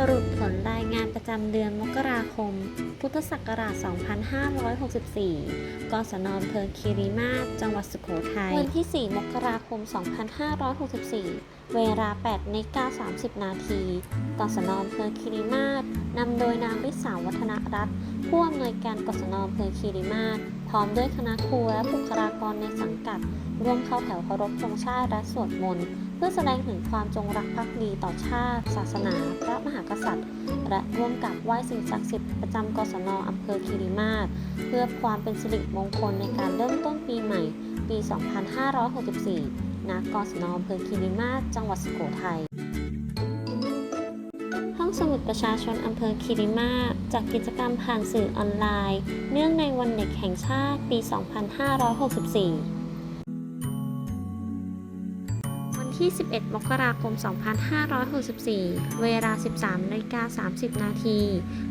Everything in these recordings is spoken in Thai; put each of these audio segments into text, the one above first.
สรุปผลรายงานประจำเดือนมกราคม พุทธศักราช 2564 กศนอำเภอคีรีมาศจังหวัดสุโขทัย วันที่ 4 มกราคม 2564 เวลา8นาฬิกา30 นาที กศนอำเภอคีรีมาศนำโดยนางวิสาวัฒนรัตน์ผู้อำนวยการกศนอำเภอคีรีมาศพร้อมด้วยคณะครูและบุคลากรในสังกัด ร่วมเข้าแถวเคารพธงชาติและสวดมนต์ เพื่อแสดงถึงความจงรักภักดีต่อชาติ ศาสนา พระมหากษัตริย์ และร่วมกับไหว้สิ่งศักดิ์สิทธิ์ประจำกศนอำเภอคีรีมาศเพื่อความเป็นสิริมงคลในการเริ่มต้นปีใหม่ ปี 2564ณกศนอำเภอคีรีมาศจังหวัดสุโขทัยห้องสมุดประชาชนอำเภอคีรีมาศจัดกิจกรรมผ่านสื่อออนไลน์ เนื่องในวันเด็กแห่งชาติปี 2564 ที่ 11 มกราคม 2564 เวลา 13นาฬิกา30 นาที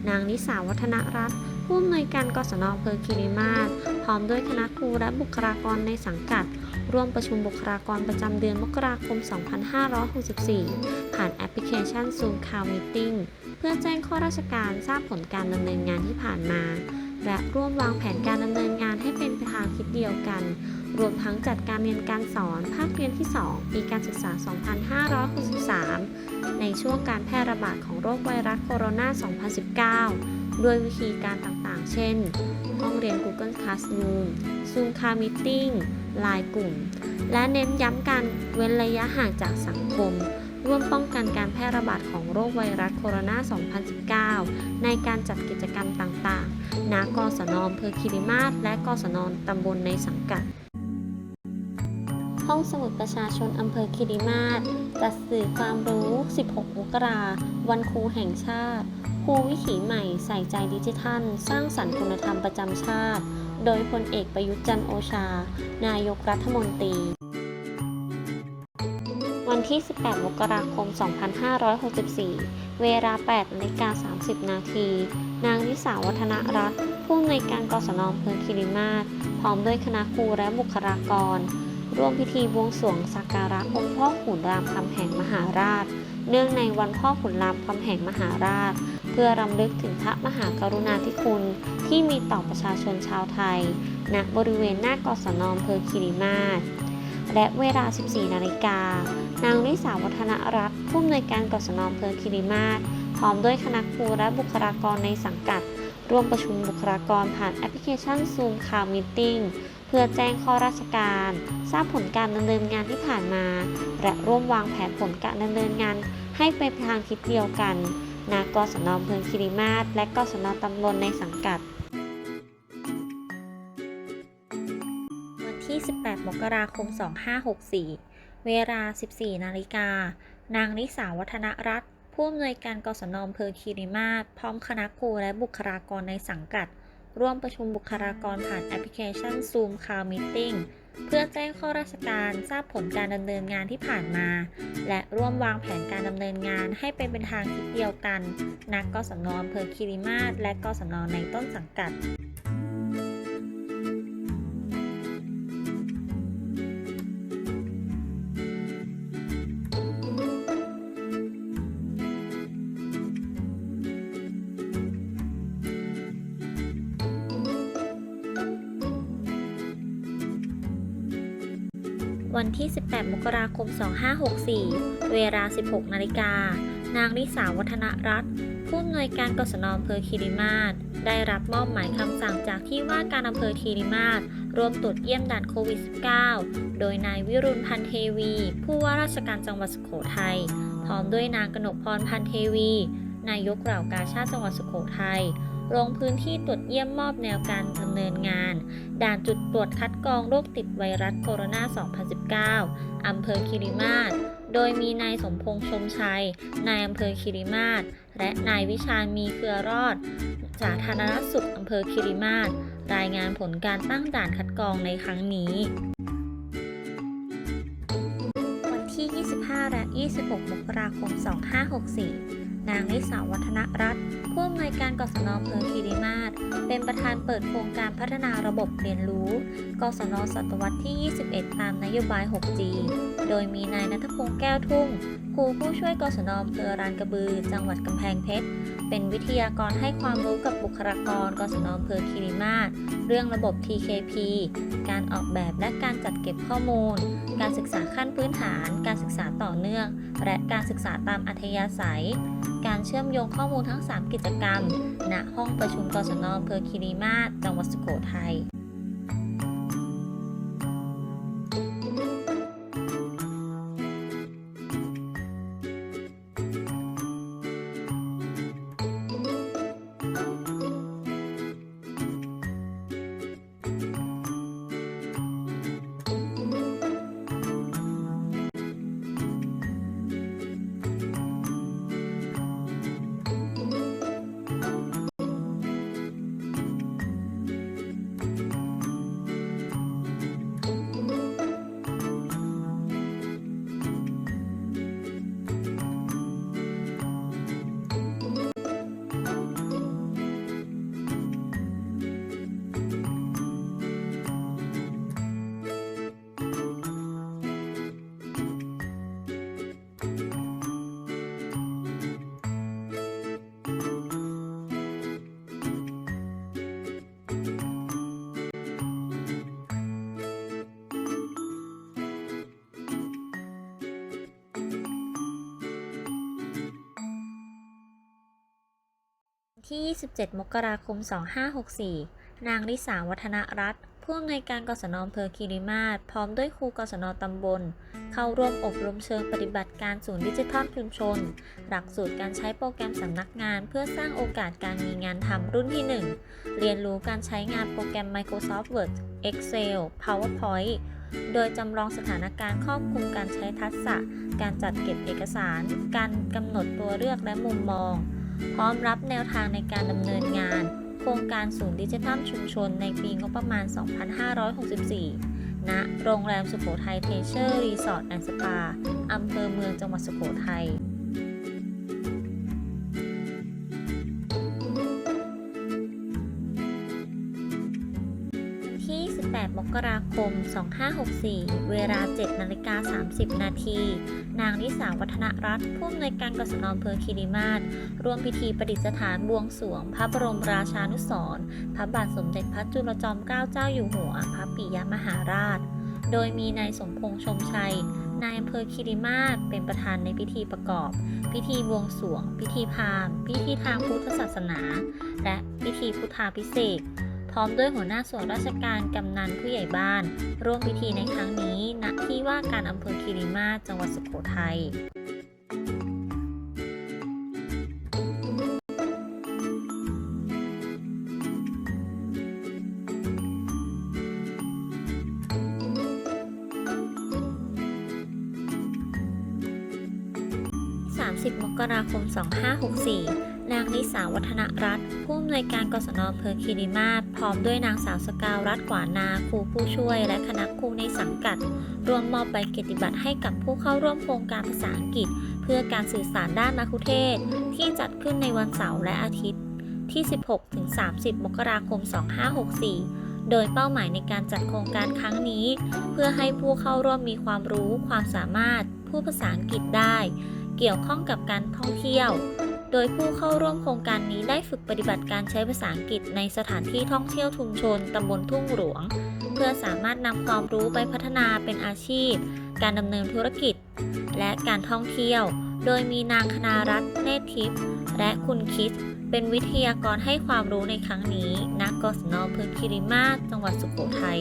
นางนิสาวัฒนรัตน์ผู้อำนวยการกศนอำเภอคีรีมาศพร้อมด้วยคณะครูและบุคลากรในสังกัด ร่วมประชุมบุคลากรประจำเดือนมกราคม 2564 ผ่านแอปพลิเคชัน Zoom Call Meeting เพื่อแจ้งข้อราชการทราบผลการดำเนินงานที่ผ่านมา และร่วมวางแผนการดำเนินงานให้เป็นไปทางคิดเดียวกัน รวมทั้งจัดการเรียนการสอนภาคเรียนที่ 2 ปีการศึกษา 2563 ในช่วงการแพร่ระบาดของโรคไวรัสโคโรนา 2019 ด้วยวิธีการต่างๆ เช่น ห้องเรียน Google Classroom Zoom Car Meeting ไลน์กลุ่ม และเน้นย้ำการเว้นระยะห่างจากสังคม ร่วมป้องกันการแพร่ระบาดของโรคไวรัสโคโรนา 2019 ในการจัดกิจกรรมต่างๆ ณกศนอำเภอคิริมาศและกศนตำบลในสังกัด ห้องสมุดประชาชนอำเภอคิริมาศจัดสื่อความรู้ 16 มกราวันครูแห่งชาติครูวิถีใหม่ใส่ใจดิจิทัล สร้างสรรค์คุณธรรมประจำชาติ โดยพลเอกประยุทธ์จันโอชา นายกรัฐมนตรี วันที่ 18 มกราคม 2564 เวลา8นาฬิกา30 นาที นางนิสาวัฒนรัตน์ผู้อำนวยการกศนอำเภอคิริมาศพร้อมด้วยคณะครูและบุคลากร ร่วมพิธีบวงสรวงสักการะองค์พ่อขุนรามคำแหงมหาราช เนื่องในวันพ่อขุนรามคำแหงมหาราช เพื่อรำลึกถึงพระมหากรุณาธิคุณที่มีต่อประชาชนชาวไทย ณ บริเวณหน้ากศนอำเภอคิริมาศและเวลา 14 นาฬิกา นางวิสาวัฒนรัตน์ผู้อำนวยการกศนอำเภอคิริมาศพร้อมด้วยคณะครูและบุคลากรในสังกัด ร่วมประชุมบุคลากรผ่านแอปพลิเคชัน Zoom Call Meeting เพื่อแจ้งข้อราชการ ทราบผลการดำเนินงานที่ผ่านมา และร่วมวางแผนผลการดำเนินงาน ให้ไปทางทิศเดียวกันณกศนอำเภอคิริมาศและกศนตำบลในสังกัดวันที่ 18 มกราคม 2564 เวลา 14 นาฬิกา นางนิสาวัฒนรัตน์ผู้อำนวยการกศนอำเภอคีรีมาศพร้อมคณะครูและบุคลากรในสังกัด ร่วมประชุมบุคลากรผ่านแอปพลิเคชัน Zoom Call Meeting เพื่อแจ้งข้อราชการทราบผลการดำเนินงานที่ผ่านมา และร่วมวางแผนการดำเนินงานให้เป็นไปทางทิศเดียวกัน นักกศนอำเภอคีรีมาศและกศนในต้นสังกัด วันที่ 18 มกราคม 2564 เวลา 16 นาฬิกา นางนิสาวัฒนรัตน์ผู้อำนวยการกศนอำเภอคีรีมาศได้รับมอบหมายคำสั่งจากที่ว่าการอำเภอคีรีมาศรวมตรวจเยี่ยมด่านโควิด -19 โดยนายวิรุณพันเทวี ผู้ว่าราชการจังหวัดสุโขทัย พร้อมด้วยนางกนกพรพันเทวี นายกเหล่ากาชาติจังหวัดสุโขทัย ลงพื้นที่ตรวจเยี่ยมมอบแนวการดำเนินงาน ด่านจุดตรวจคัดกรองโรคติดไวรัสโคโรนา 2019 อำเภอคิริมาศโดยมีนายสมพงษ์ชมชัย นายอำเภอคิริมาศและนายวิชาญมีเครือรอด สาธารณสุขอำเภอคิริมาศรายงานผลการตั้งด่านคัดกรองในครั้งนี้วันที่ 25 และ 26 มกราคม 2564 นางนิสาวัฒนรัตน์ผู้อำนวยการกศนอำเภอคีรีมาศเป็นประธานเปิดโครงการพัฒนาระบบเรียนรู้ กศนศตวรรษที่ 21 ตามนโยบาย 6G โดยมีนายนัทพงษ์แก้วทุ่งครูผู้ช่วยกศนอำเภอรานกระบือ จังหวัดกำแพงเพชร เป็นวิทยากรให้ความรู้กับบุคลากรกศนอำเภอคีรีมาศเรื่องระบบ TKP การออกแบบและการจัดเก็บข้อมูล การศึกษาขั้นพื้นฐาน การศึกษาต่อเนื่อง และการศึกษาตามอัธยาศัย การเชื่อมโยงข้อมูลทั้ง 3 กิจกรรม ณ ห้องประชุมกศนอำเภอคีรีมาศจังหวัดสุโขทัย ที่ 27 มกราคม 2564 นางริสาวัฒนรัตน์ผู้อำนวยการกศนอำเภอคีรีมาศพร้อมด้วยครูกศนตำบล เข้าร่วมอบรมเชิงปฏิบัติการศูนย์ดิจิทัลชุมชน หลักสูตรการใช้โปรแกรมสำนักงาน เพื่อสร้างโอกาสการมีงานทำรุ่นที่ 1 เรียนรู้การใช้งานโปรแกรม Microsoft Word Excel PowerPoint โดยจำลองสถานการณ์ครอบคลุมการใช้ทักษะ การจัดเก็บเอกสาร การกำหนดตัวเลือกและมุมมอง พร้อมรับแนวทางในการดำเนินงาน โครงการศูนย์ดิจิทัลชุมชนในปีงบประมาณ 2564 ณ โรงแรมสุโขทัยเทเชอร์รีสอร์ทแอนด์สปาอำเภอเมืองจังหวัดสุโขทัย 18มกราคม 2564 เวลา 7 นาฬิกา 30 นาที นางนิสาวัฒนรัตน์ผู้อำนวยการกศนอำเภอคีรีมาศร่วมพิธีประดิษฐานบวงสรวง พระบรมราชานุสรณ์พระบาทสมเด็จพระจุลจอมเกล้าเจ้าอยู่หัว พระปิยมหาราช โดยมีนายสมพงษ์ชมชัย นายอำเภอคีรีมาศเป็นประธานในพิธีประกอบ พิธีบวงสรวง พิธีพามพิธีทางพุทธศาสนา และพิธีพุทธาพิเศษ ร้อมด้วยหัวหน้าส่วนราชการกำนันผู้ใหญ่บ้าน ร่วมพิธีในครั้งนี้ณที่ว่าการอำเภอคีรีมาศจังหวัดสุโขทัย30 มกราคม 2564 นางนิสาวัฒนรัตน์ผู้อำนวยการกศนอำเภอคีรีมาศพร้อมด้วยนางสาวสกาวรัตน์กวานาครูผู้ช่วย และคณะครูในสังกัด รวมมอบใบเกียรติบัตรให้กับผู้เข้าร่วมโครงการภาษาอังกฤษ เพื่อการสื่อสารด้านมัคุเทศก์ที่จัดขึ้นในวันเสาร์และอาทิตย์ ที่ 16-30 มกราคม 2564โดยเป้าหมายในการจัดโครงการครั้งนี้ เพื่อให้ผู้เข้าร่วมมีความรู้ความสามารถพูดภาษาอังกฤษได้ เกี่ยวข้องกับการท่องเที่ยวโดยผู้เข้าร่วมโครงการนี้ได้ฝึกปฏิบัติการใช้ภาษาอังกฤษในสถานที่ท่องเที่ยวชุมชนตำบลทุ่งหลวง เพื่อสามารถนำความรู้ไปพัฒนาเป็นอาชีพ การดำเนินธุรกิจ และการท่องเที่ยว โดยมีนางคณารัตน์เนตรทิพย์และคุณคิดเป็นวิทยากรให้ความรู้ในครั้งนี้ณกศนอำเภอคิริมาศจังหวัดสุโขทัย